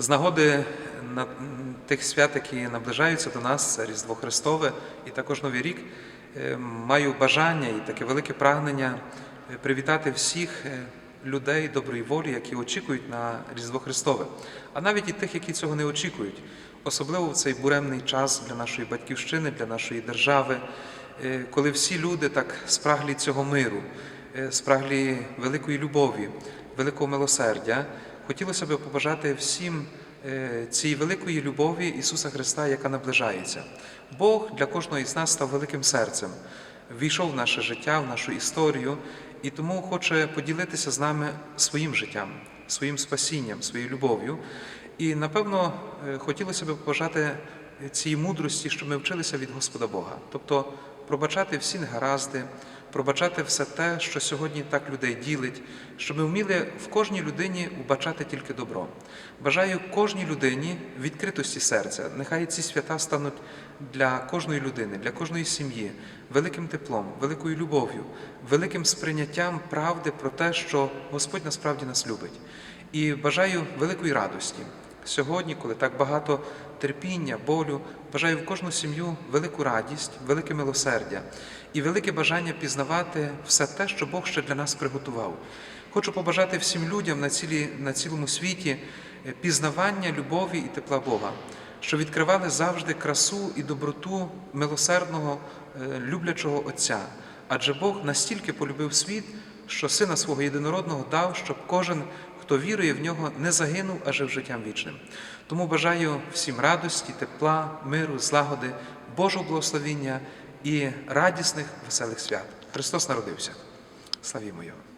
З нагоди на тих свят, які наближаються до нас, це Різдво Христове і також Новий рік, е, маю бажання і таке велике прагнення е, привітати всіх е, людей доброї волі, які очікують на Різдво Христове, а навіть і тих, які цього не очікують, особливо в цей буремний час для нашої батьківщини, для нашої держави, коли всі люди так спраглі цього миру, спраглі великої любові, великого милосердя. Хотілося б побажати всім е, цієї великої любові Ісуса Христа, яка наближається. Бог для кожного із нас став великим серцем, війшов в наше життя, в нашу історію, і тому хоче поділитися з нами своїм життям, своїм спасінням, своєю любов'ю. І напевно е, хотілося б побажати цієї мудрості, щоб ми вчилися від Господа Бога, тобто пробачати всі негаразди, пробачати все те, що сьогодні так людей ділить, щоб ми вміли в кожній людині вбачати тільки добро. Бажаю кожній людині відкритості серця. Нехай ці свята стануть для кожної людини, для кожної сім'ї великим теплом, великою любов'ю, великим сприйняттям правди про те, що Господь насправді нас любить. І бажаю великої радості. Сьогодні, коли так багато терпіння, болю, бажаю в кожну сім'ю велику радість, велике милосердя і велике бажання пізнавати все те, що Бог ще для нас приготував. Хочу побажати всім людям на, цілі, на цілому світі е, пізнавання любові і тепла Бога, що відкривали завжди красу і доброту милосердного, е, люблячого Отця. Адже Бог настільки полюбив світ, що Сина свого єдинородного дав, щоб кожен, хто вірує в нього, не загинув, а жив життям вічним. Тому бажаю всім радості, тепла, миру, злагоди, Божого благословіння і радісних, веселих свят. Христос народився. Славімо Його!